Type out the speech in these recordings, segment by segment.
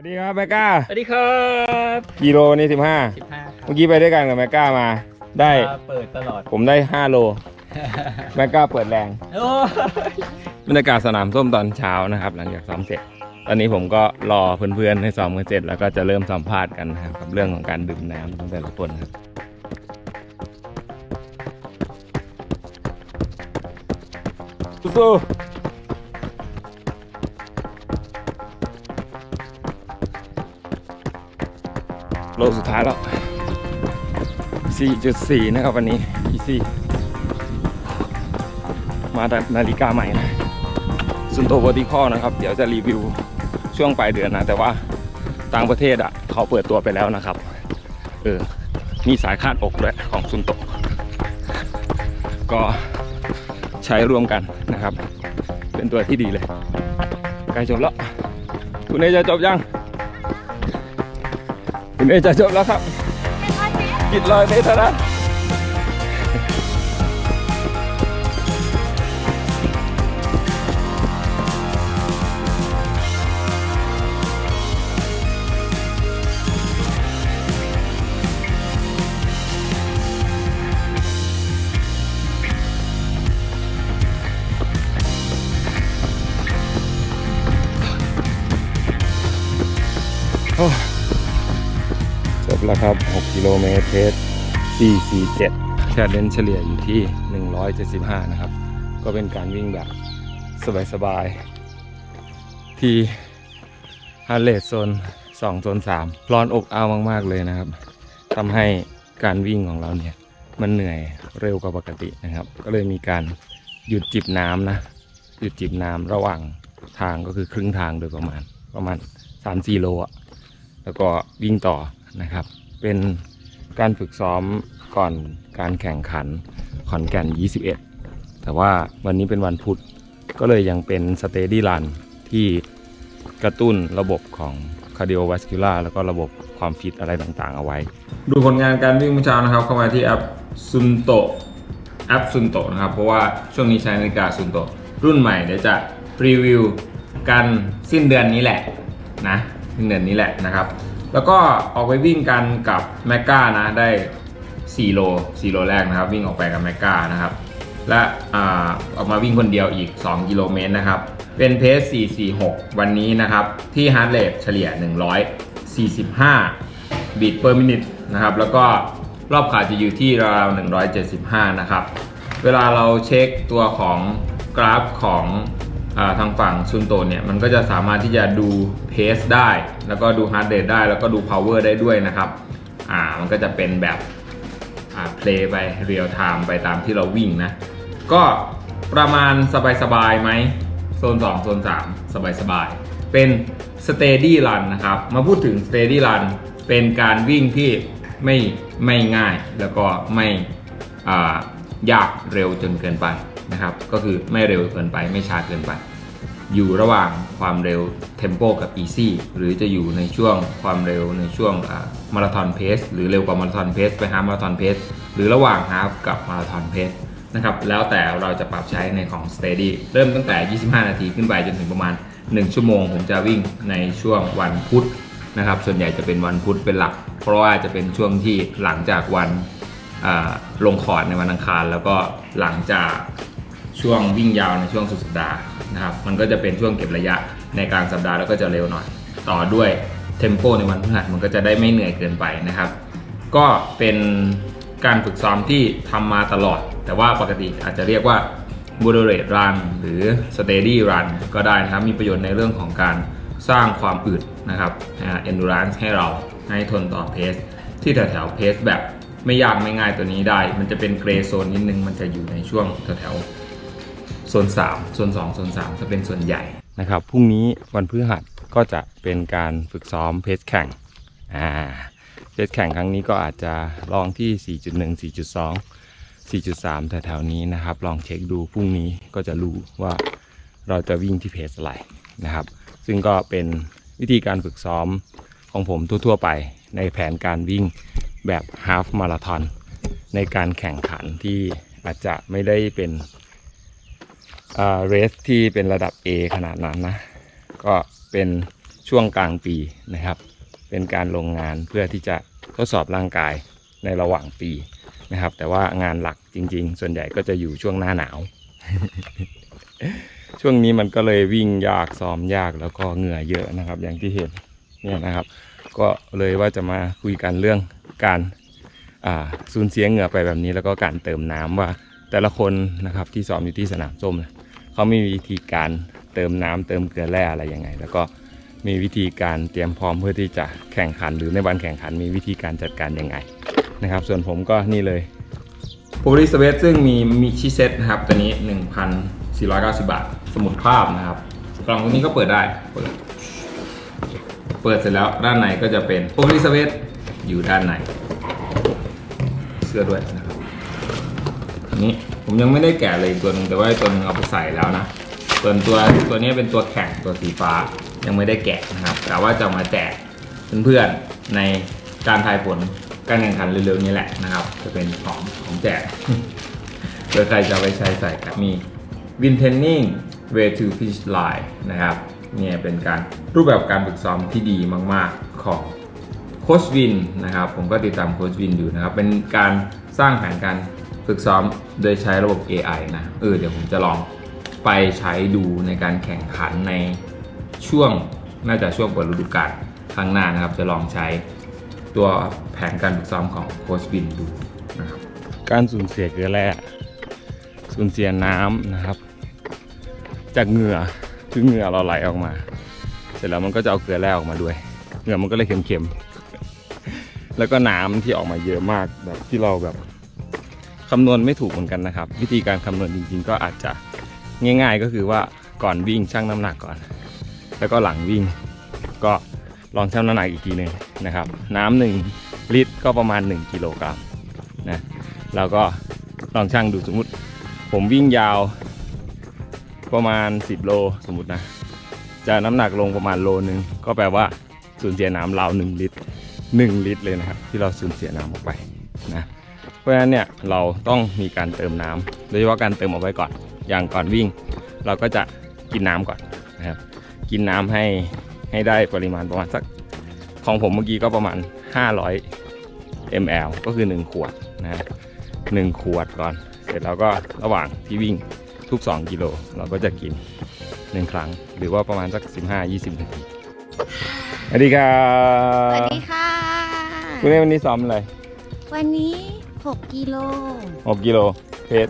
วัสดีครับแมกก้าสวัสดีครับกิโลนี่สิบห้าสิบห้าครับเมื่อกี้ไปด้วยกันกับแมกก้ามา ได้มาเปิดตลอด ผมได้ห้าโลแมกก้าเปิดแรงโอ้ยบรรยากาศสนามส้มตอนเช้านะครับ หลังจากซ้อมเสร็จ ตอนนี้ผมก็รอเพื่อนๆให้ซ้อมกันเสร็จแล้วก็จะเริ่มสัมภาษณ์กันนะครับกับเรื่องของการดื่มน้ำของแต่ละคนครับสู้ โลสุดท้ายแล้ว 4.4 นะครับวันนี้ EC มาดัดนาฬิกาใหม่นะซุนโต v e r t i c a l นะครับ เดี๋ยวจะรีวิวช่วงปลายเดือนนะ แต่ว่าต่างประเทศอะ เขาเปิดตัวไปแล้วนะครับ เออ มีสายคาดอกด้วยของซุนโต ก็ใช้ร่วมกันนะครับ เป็นตัวที่ดีเลย ใกล้จบแล้ว คุณเอจะจบยัง คุณเอจะจบแล้วครับกิดลอยเมตรเท่านั้นโอ้ บแล้วครับ 6 กิโลเมตรเพจ447แค่เดนเฉลี่ยอยู่ที่ 175 นะครับ ก็เป็นการวิ่งแบบสบายๆ ที่ฮาร์เลสโซน2โซน3ร้อนอบอ้าวมาก ๆ เลยนะครับทำให้การวิ่งของเราเนี่ย มันเหนื่อยเร็วกว่าปกตินะครับ ก็เลยมีการหยุดจิบน้ำนะ หยุดจิบน้ำระหว่างทางก็คือครึ่งทางโดยประมาณประมาณ 3-4 โลอะแล้วก็วิ่งต่อ นะครับ เป็นการฝึกซ้อมก่อนการแข่งขันขอนแก่น 21 แต่ว่าวันนี้เป็นวันพุธก็เลยยังเป็นสเตดี้รันที่กระตุ้นระบบของคาร์ดิโอวัสคิลาแล้วก็ระบบความฟิตอะไรต่างๆ เอาไว้ ดูผลงานการวิ่งเมื่อเช้านะครับ เข้ามาที่แอปซุนโตแอปซุนโตนะครับ เพราะว่าช่วงนี้ใช้นาฬิกาซุนโตรุ่นใหม่เดี๋ยวจะรีวิวกันสิ้นเดือนนี้แหละนะสิ้นเดือนนี้แหละนะครับ แล้วก็ออกไปวิ่งกันกับแมกกานะได้ 4 โล 4 โลแรกนะครับ วิ่งออกไปกับแมกกานะครับ และอ่าออกมาวิ่งคนเดียวอีก 2 กิโลเมตรนะครับ เป็นเพจ446 วันนี้นะครับ ที่ฮาร์ดเรทเฉลี่ย 145 บีทเปอร์มินิทนะครับ แล้วก็รอบขาจะอยู่ที่ราวๆ175 นะครับ เวลาเราเช็คตัวของกราฟของ ทางฝั่งซุนโตเนี่ยมันก็จะสามารถที่จะดูเพสได้ แล้วก็ดูฮาร์ดเรทได้ แล้วก็ดูพาวเวอร์ได้ด้วยนะครับอ่ามันก็จะเป็นแบบอ่าเพลย์ไปเรียลไทม์ไปตามที่เราวิ่งนะ ก็ประมาณสบายๆไหมโซน 2 โซน 3 สบายๆ เป็น steady run นะครับ มาพูดถึง steady run เป็นการวิ่งที่ไม่ไม่ง่ายแล้วก็ไม่อ่ายากเร็วจนเกินไปนะครับ ก็คือไม่เร็วเกินไปไม่ช้าเกินไป อยู่ระหว่างความเร็วเทมโปกับ easy หรือจะอยู่ในช่วงความเร็วในช่วงมาราธอนเพสหรือเร็วกว่ามาราธอนเพสไปฮามาราธอนเพสหรือระหว่างฮาฟกับมาราธอนเพสนะครับแล้วแต่เราจะปรับใช้ในของ steady เริ่มตั้งแต่ 25 นาทีขึ้นไปจนถึงประมาณ 1 ชั่วโมง ผมจะวิ่งในช่วงวันพุธนะครับส่วนใหญ่จะเป็นวันพุธเป็นหลัก เพราะว่าจะเป็นช่วงที่หลังจากวันลงคอร์ดในวันอังคาร แล้วก็หลังจาก ช่วงวิ่งยาวในช่วงสุดสัปดาห์นะครับมันก็จะเป็นช่วงเก็บระยะในกลางสัปดาห์แล้วก็จะเร็วหน่อย ต่อด้วยเทมโปในวันพฤหัสมันก็จะได้ไม่เหนื่อยเกินไปนะครับ ก็เป็นการฝึกซ้อมที่ทำมาตลอด แต่ว่าปกติอาจจะเรียกว่า moderate run หรือ steady run ก็ได้นะครับ มีประโยชน์ในเรื่องของการสร้างความอึดนะครับ endurance ให้เราให้ทนต่อเพสที่แถวๆเพสแบบไม่ยากไม่ง่ายตัวนี้ได้ มันจะเป็นเกรย์โซนนิดนึง มันจะอยู่ในช่วงแถวๆ โซน3โซน2โซน3จะเป็นส่วนใหญ่นะครับพรุ่งนี้วันพฤหัสก็จะเป็นการฝึกซ้อมเพสแข่งอ่าเพสแข่งครั้งนี้ก็อาจจะลองที่ 4.1 4.2 4.3 แถวๆนี้นะครับ ลองเช็คดูพรุ่งนี้ก็จะรู้ว่าเราจะวิ่งที่เพสอะไรนะครับ ซึ่งก็เป็นวิธีการฝึกซ้อมของผมทั่วๆไปในแผนการวิ่งแบบฮาฟมาราทอนในการแข่งขันที่อาจจะไม่ได้เป็น เรสที่เป็นระดับ A ขนาดนั้นนะ ก็เป็นช่วงกลางปีนะครับ เป็นการลงงานเพื่อที่จะทดสอบร่างกายในระหว่างปีนะครับ แต่ว่างานหลักจริง ๆ ส่วนใหญ่ก็จะอยู่ช่วงหน้าหนาว ช่วงนี้มันก็เลยวิ่งยากซ้อมยากแล้วก็เหงื่อเยอะนะครับ อย่างที่เห็นเนี่ยนะครับ ก็เลยว่าจะมาคุยกันเรื่องการสูญเสียเหงื่อไปแบบนี้แล้วก็การเติมน้ำว่า แต่ละคนนะครับที่ซ้อมอยู่ที่สนามส้มเนี่ยเขามีวิธีการเติมน้ำเติมเกลือแร่อะไรยังไง แล้วก็มีวิธีการเตรียมพร้อมเพื่อที่จะแข่งขัน หรือในวันแข่งขันมีวิธีการจัดการยังไงนะครับ ส่วนผมก็นี่เลยโพลิสเวทซึ่งมีมิชิเซตนะครับตัวนี้ 1,490 บาท สมุดภาพนะครับกล่องตรงนี้ก็เปิดได้เปิดเปิดเสร็จแล้วด้านในก็จะเป็นโพลิสเวทอยู่ด้านในเสื้อด้วยน ผมยังไม่ได้แกะเลยตัวหนึงแต่ว่าตัวหนึงเอาไปใส่แล้วนะส่วนตัวตัวนี้เป็นตัวแข่งตัวสีฟ้ายังไม่ได้แกะนะครับแต่ว่าจะมาแจกเพื่อนๆในการทายผลการแข่งขันเร็วๆนี้แหละนะครับ จะเป็นของของแจกเพื่อใครจะไปใช้ใส่กันมี Win Training Way to Finish Line นะครับเนี่ยเป็นการรูปแบบการฝึกซ้อมที่ดีมากๆของโคชวินนะครับ ผมก็ติดตามโคชวินอยู่นะครับ เป็นการสร้างแผนการ ฝึกซ้อมโดยใช้ระบบ AI นะเออเดี๋ยวผมจะลองไปใช้ดูในการแข่งขันในช่วงน่าจะช่วงเปิดฤดูกาลครั้งหน้านะครับ จะลองใช้ตัวแผนการฝึกซ้อมของโค้ชวินดูนะครับการสูญเสียเกลือแร่สูญเสียน้ำนะครับ จากเหงื่อคือเหงื่อเราไหลออกมา เสร็จแล้วมันก็จะเอาเกลือแร่ออกมาด้วย เหงื่อมันก็เลยเค็มๆแล้วก็น้ำที่ออกมาเยอะมากแบบที่เราแบบ คำนวณไม่ถูกเหมือนกันนะครับ วิธีการคำนวณจริง ๆ ก็อาจจะง่าย ๆ ก็คือว่าก่อนวิ่งชั่งน้ำหนักก่อน แล้วก็หลังวิ่งก็ลองชั่งน้ำหนักอีกทีหนึ่งนะครับ น้ำหนึ่งลิตรก็ประมาณ 1กิโลกรัมนะเราก็ลองชั่งดูสมมุติ ผมวิ่งยาวประมาณ 10 โลสมมตินะจะน้ำหนักลงประมาณโลนึงก็แปลว่าสูญเสียน้ำราว1ลิตร1ลิตรเลยนะครับ ที่เราสูญเสียน้ำออกไป ราะฉะนั้นเนี่ยเราต้องมีการเติมน้ำโดยเฉพาะการเติมเอาไว้ก่อน อย่างก่อนวิ่ง เราก็จะกินน้ำก่อนนะครับ กินน้ำให้ให้ได้ปริมาณประมาณสักของผมเมื่อกี้ก็ประมาณ 500 ml ก็คือ 1 ขวดนะฮะหนึ่งขวดก่อน เสร็จแล้วก็ระหว่างที่วิ่งทุก 2 กิโลเราก็จะกิน 1 ครั้ง หรือว่าประมาณสัก 15-20 นาทีสวัสดีครัสวัสบดีค่ะ คุณเล่วันนี้ซ้อมอะไร วันนี้ 6กิโล6กิโลเพจ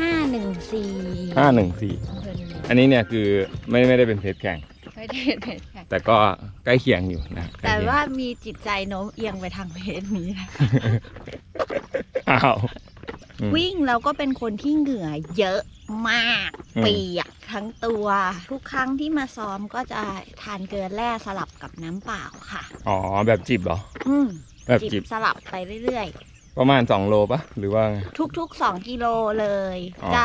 514 514อันนี้เนี่ยคือไม่ไม่ได้เป็นเพจแข่ง ไม่ได้เป็นแข่งแต่ก็ใกล้เคียงอยู่นะใกล้แต่เคียงว่ามีจิตใจโน้มเอียงไปทางเพศนี้นะอ้าว อืม วิ่งเราก็เป็นคนที่เหงื่อเยอะมากอืมเปียกทั้งตัว ทุกครั้งที่มาซ้อมก็จะทานเกลือแร่สลับกับน้ำเปล่าค่ะ อ๋อแบบจิบเหรอ อืมแบบจิจิบบสลับไปเรื่อย ประมาณ2โลปะหรือว่าไงๆทุกๆ2กิโลเลยอ๋อจะ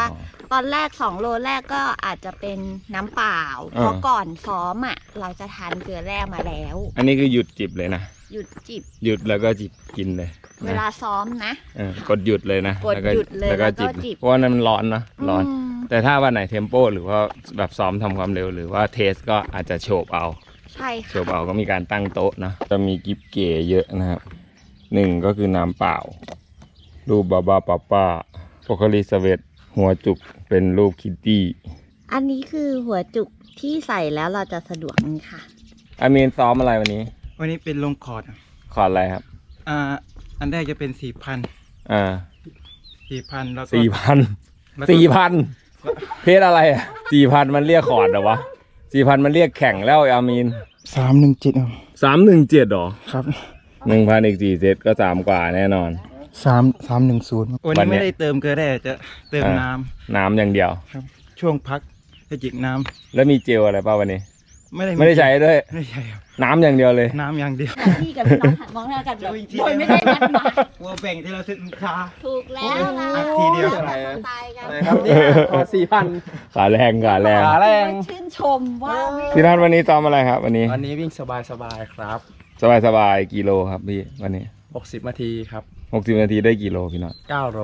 ตอนแรก2โลแรกก็อาจจะเป็นน้ำเปล่า อ่า เพราะก่อนซ้อมอะ เราจะทานเกลือแร่มาแล้ว อันนี้คือหยุดจิบเลยนะ หยุดจิบหยุดแล้วก็จิบกินเลยเวนะลาซ้อมนะ เออกดหยุดเลยนะกดหยุดเลยแล้วก็แล้วก็จิบจิบ เพราะว่านั้นมันร้อนนะร้อนมแต่ถ้าวันไหนเทมโป หรือว่าแบบซ้อมทำความเร็วหรือว่าเทสก็อาจจะโฉบเอา ใช่โฉค่ะบเอาก็มีการตั้งโต๊ะนะจะมีกิฟเก๋เยอะนะครับ หนึ่งก็คือน้ำเปล่า รูปบาบาปาป้าโปคลิสเวตหัวจุกเป็นรูปคิตตี้ อันนี้คือหัวจุกที่ใส่แล้วเราจะสะดวกนี่ค่ะอามีนซ้อมอะไรวันนี้ วันนี้เป็นลงคอร์ดครับขอดอะไรครับ อ่า อันแรกจะเป็นสี่พันอ่าสี่พันแล้วก็สี่พันแล้วก็สี่พันเพศอะไรอะสี่พันมันเรียกขอดเหรอวะสี่พันมันเรียกแข่งแล้วอามีนสามหนึ่งจิตครับสามหนึ่งเจ็ดหรอ ครับ หนึ่งพันอีกสี่เซตก็สามกว่าแน่นอน สามสามหนึ่งศูนย์วันวันนี้เนี้ยไม่ได้เติมเกลือแร่จะเติมอ่า น้น้ำอย่างเดียวำครับ ช่วงพักจะจิกน้ำแล้วมีเจลอะไรป่ะวันนี้ ไม่ได้ไม่ได้ใช้ด้วย ไม่ได้ใช้ครับน้ำอย่างเดียวเลย น้ำอย่างเดียว พี่กับพี่น้องหันมองหน้ากันแบบโดยไม่ได้นัดหมายวัวแบ่งที่เราซื้อช้าถูกแล้วนะอัดทีเดียว ตายกันครับเนี่ยขอสี่พันขาแรงขาแรง ขาแรง ชื่นชมว่าวิ่งพี่นัทวันนี้ซ้อมอะไรครับ วันนี้ วันนี้วิ่งสบายสบายๆครับ สบายสบายๆกิโลครับพี่วันนี้60นาทีครับหกสิบนาทีได้กิโลพี่น็อต9โล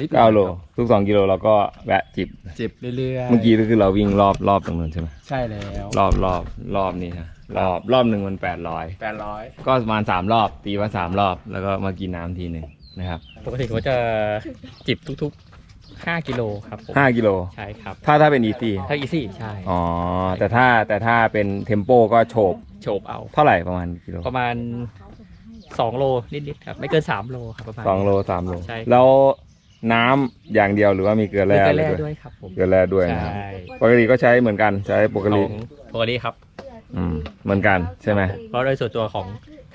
นิดหน่อยเก้าโลครับทุกสองกิโลเราก็แวะจิบ จิบเรื่อยๆเมื่อกี้ก็คือเราวิ่งรอบรอบตรงนู้นใช่ไหมใช่แล้วรอบรอบรอบนี้นะรอบรอบหนึ่งมันแปดร้อยแปดร้อยก็ประมาณสามรอบตีมาสามรอบ แล้วก็มากินน้ำทีหนึ่งนะครับปกติเขาจะจิบทุกๆ 5 กิโลครับผมห้ากิโลใช่ครับถ้าถ้าเป็นอีซี่ถ้าอีซี่ใช่อ๋อแต่ถ้าแต่ถ้าเป็นเทมโปก็โฉบ โฉบเอา เท่าไหร่ประมาณกิโลประมาณ2โลนิดๆครับไม่เกิน3โลครับประมาณ สองโลสามโลใช่ แล้วน้ำอย่างเดียวหรือว่ามีเกลือมีแร่เกลืออะไรแร่ด้วยด้วยครับผมเกลือแร่ด้วยนะครับใช่ปกติก็ใช้เหมือนกันใช้ปกขติองปกติครับ อืมเหมือนกันใช่ไหม เพราะโดยส่วนตัวของ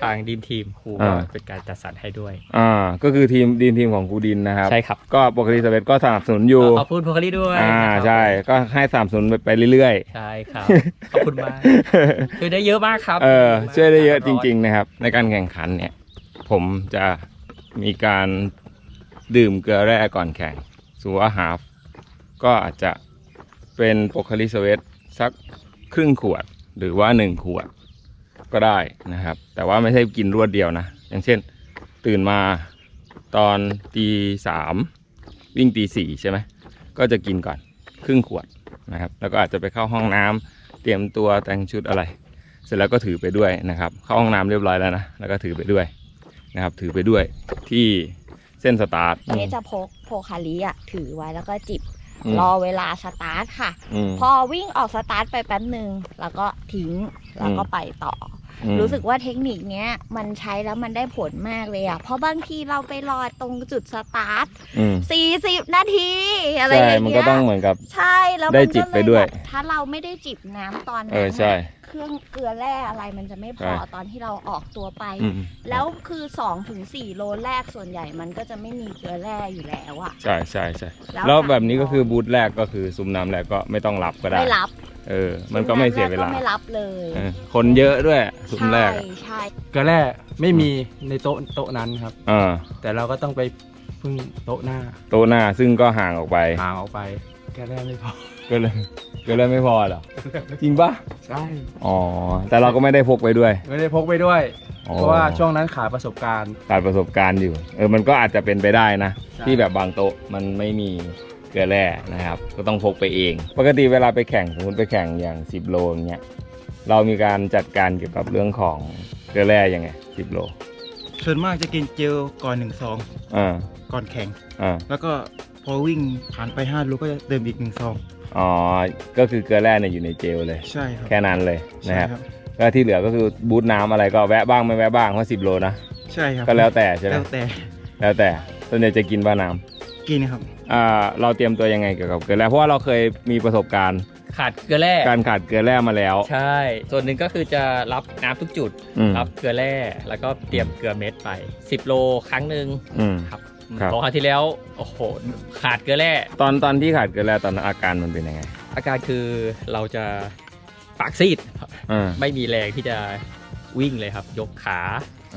ทางดีมทีมครูอ่าก็เป็นการจัดสรรให้ด้วย อ่า ก็คือทีมดีมทีมของครูดินนะครับ ใช่ครับก็ปกติสเวตก็สนับสนุนอยู่ ขอบคุณพวกนี้ด้วยอ่านะครับใช่ก็ให้สนับสนุนไปเรื่อยใช่ครับ ขอบคุณมากๆคือได้เยอะมากครับเออช่วยได้เยอะจริง ๆ นะครับ ในการแข่งขันเนี่ย ผมจะมีการดื่มเกลือแร่ก่อนแข่งสูว่าฮาฟก็อาจจะเป็นโปรคาลิสเวตสักครึ่งขวด หรือว่าหนึ่งขวดก็ได้นะครับ แต่ว่าไม่ใช่กินรวดเดียวนะ อย่างเช่น ตื่นมาตอนตีสามวิ่งตีสี่ใช่ไหมก็จะกินก่อนครึ่งขวดนะครับ แล้วก็อาจจะไปเข้าห้องน้ำเตรียมตัวแต่งชุดอะไร เสร็จแล้วก็ถือไปด้วยนะครับ เข้าห้องน้ำเรียบร้อยแล้วนะแล้วก็ถือไปด้วยนะครับ ถือไปด้วยที่เส้นสตาร์ทเนจะพกโพคาริอะถือไว้แล้วก็จิบ รอเวลาสตาร์ทค่ะอืมพอวิ่งออกสตาร์ทไปแป๊บหนึ่งแล้วก็ทิ้งแล้วก็อืมไปต่ออือมรู้สึกว่าเทคนิคเนี้ยมันใช้แล้วมันได้ผลมากเลยอะเพราะบางทีเราไปรอตรงจุดสตาร์ทอืม40นาทีอะไรอใช่ย่างมันเงี้ก็ยต้องเหมือนกับ ใช่แล้วมันได้จิบก็ไปเลยด้วยแบบถ้าเราไม่ได้จิบน้ำตอนนั้นเออใช่อะ เครื่องเกลือแร่อะไรมันจะไม่พอใช่ตอนที่เราออกตัวไป อืมแล้วคือ2ถึง4โลแรกส่วนใหญ่มันก็จะไม่มีเกลือแร่อยู่แล้วอะใช่ใช่ใช่แล้วแล้วแบบนี้ก็คือบูธแรกก็คือซุ้มน้ำแรกก็ไม่ต้องรับก็ได้ ไม่รับเออ มันก็ไม่เสียเวลา ก็ไม่รับเลยเออคนเยอะด้วยซุ้มแรกใช่อะใช่เกลือแร่ไม่มีในโต๊ะโต๊ะนั้นครับ อ่าแต่เราก็ต้องไปพึ่งโต๊ะหน้าโต๊ะหน้าซึ่งก็ห่างออกไปห่างออกไปเกลือแร่ไม่พอก็เลย ก็เลยไม่พอเหรอจริงปะใช่อ๋อแต่เราก็ไม่ได้พกไปด้วย ไม่ได้พกไปด้วย อ๋อ เพราะว่าช่วงนั้นขาดประสบการณ์ ขาดประสบการณ์อยู่ เออมันก็อาจจะเป็นไปได้นะ ใช่ ที่แบบบางโต๊ะมันไม่มีเกลือแร่นะครับ ก็ต้องพกไปเอง ปกติเวลาไปแข่งสมมติไปแข่งอย่าง 10 โลอย่างเงี้ยเรามีการจัดการเกี่ยวกับเรื่องของเกลือแร่ยังไง 10 โลส่วนมากจะกินเจลก่อนหนึ่งซองอ่าก่อนแข่ง อ่าแล้วก็พอวิ่งผ่านไป5โลก็จะเติมอีกหนึ่งซอง อ๋อ ก็คือเกลือแร่เนี่ยอยู่ในเจลเลย ใช่ครับแค่นั้นเลยนะใช่ครับครับแล้วที่เหลือก็คือบูทน้ำอะไรก็แวะบ้างไม่แวะบ้างเพราะ10โลนะใช่ครับก็แล้วแต่ใช่ไหมแล้วแต่แล้วแต่ส่วนใหญ่จะกินบ้าน้ำกินครับอ่าเราเตรียมตัวยังไงเกี่ยวกับเกลือแร่เพราะว่าเราเคยมีประสบการณ์ขาดเกลือแร่การขาดเกลือแร่มาแล้ว ใช่ ส่วนหนึ่งก็คือจะรับน้ำทุกจุดอืมรับเกลือแร่แล้วก็เตรียมเกลือเม็ดไป 10 โลครั้งหนึ่งอืมครับ ครับ สองครั้งที่แล้วโอ้โหขาดเกลือแร่ตอนตอนที่ขาดเกลือแร่ตอนนั้นอาการมันเป็นยังไงอาการคือเราจะปากซีด อ่าไม่มีแรงที่จะวิ่งเลยครับ ยกขา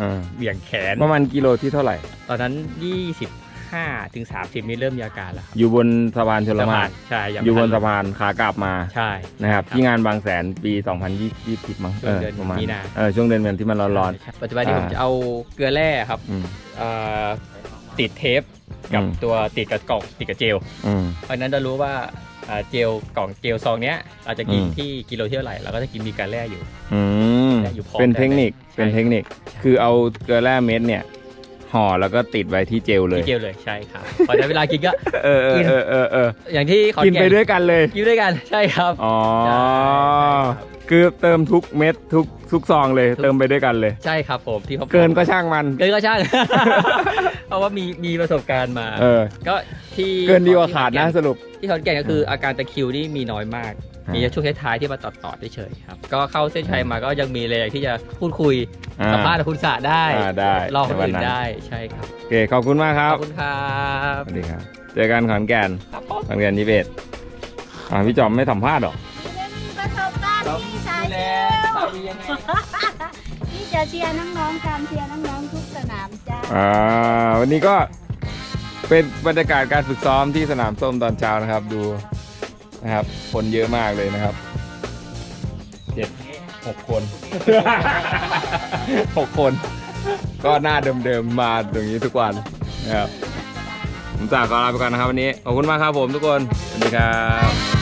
อ่าเบี่ยงแขน ประมาณกิโลที่เท่าไหร่ ตอนนั้น 25ถึง30 นี่เริ่มมีอาการแล้วครับอยู่บนสะพานชลมารใช่งอยู่บนทัสะพานขากลับมาใช่ นะครับครับที่งานบางแสนปี 2020มั้งช่วงเดือนประมาณมีนา เออช่วงเดือนมีนาที่มันร้อน ใช่ปัจจุบันนี้อ่า ผมจะเอาเกลือแร่ครับๆอืม เอ่อ ติดเทปกับอืม ตัวติดกับกล่องติดกับเจล อืม เพราะฉะนั้นเรารู้ว่าอ่าเจลกล่องเจลซองเนี้ยเราจะกินอืม ที่กิโลที่เท่าไหร่เราก็จะกินมีเกลือแร่อยู่ อืมและอยู่พร้อมเป็นเทคนิคได้เลย เป็นเทคนิค คือเอาเกลือแร่เม็ดเนี่ยห่อแล้วก็ติดไว้ที่เจลเลยที่เจลเลยใช่ครับพอได้เวลากินก็ เออเออเออเออเอออย่างที่ขอนกินแก่ไปด้วยกันเลย กินด้วยกันใช่ครับอ๋อ ใช่ครับ คือเติมทุกเม็ดทุกทุกซองเลย เติมไปด้วยกันเลย ใช่ครับผมที่เขาเกินก็ช่างมันเกินก็ช่าง เพราะว่ามีมีประสบการณ์มาเออก็ที่เกินดีกว่าขาดนะสรุป ที่ขอนแก่นก็คืออาการตะคริวนี่มีน้อยมากอ่ามีมีช่วงท้ายๆที่มาตอดตอดๆเฉยๆครับ ก็เข้าเส้นชัยมาก็ยังมีแรงที่จะพูดคุยอ่าสัมภาษณ์กับคุณสะได้อ่าได้ลองคนในวันอื่นนั้นได้ใช่ครับโอเคขอบคุณมากครัขบอบคุณครับสวัสดีครับ เจอกันขอนแก่นครับผมขอนแก่นยี่สิบเอ็ดอ่าพี่จอมไม่สัมภาษณ์หรอประ สบการณ์ที่สายเชียวที่จะเชียร์น้องๆการเชียร์น้องๆทุกสนามจ้าอ่าวันนี้ก็เป็นบรรยากาศการฝึกซ้อมที่สนามส้มตอนเช้านะครับ ดูนะครับ คนเยอะมากเลยนะครับเจ็ดหกคน หกคน ก็หน้าเดิมๆมาตรงนี้ทุกวันนะครับผมจากขอลาไปก่อนนะครับวันนี้ขอบคุณมากครับผมทุกคนสวัสดีครับ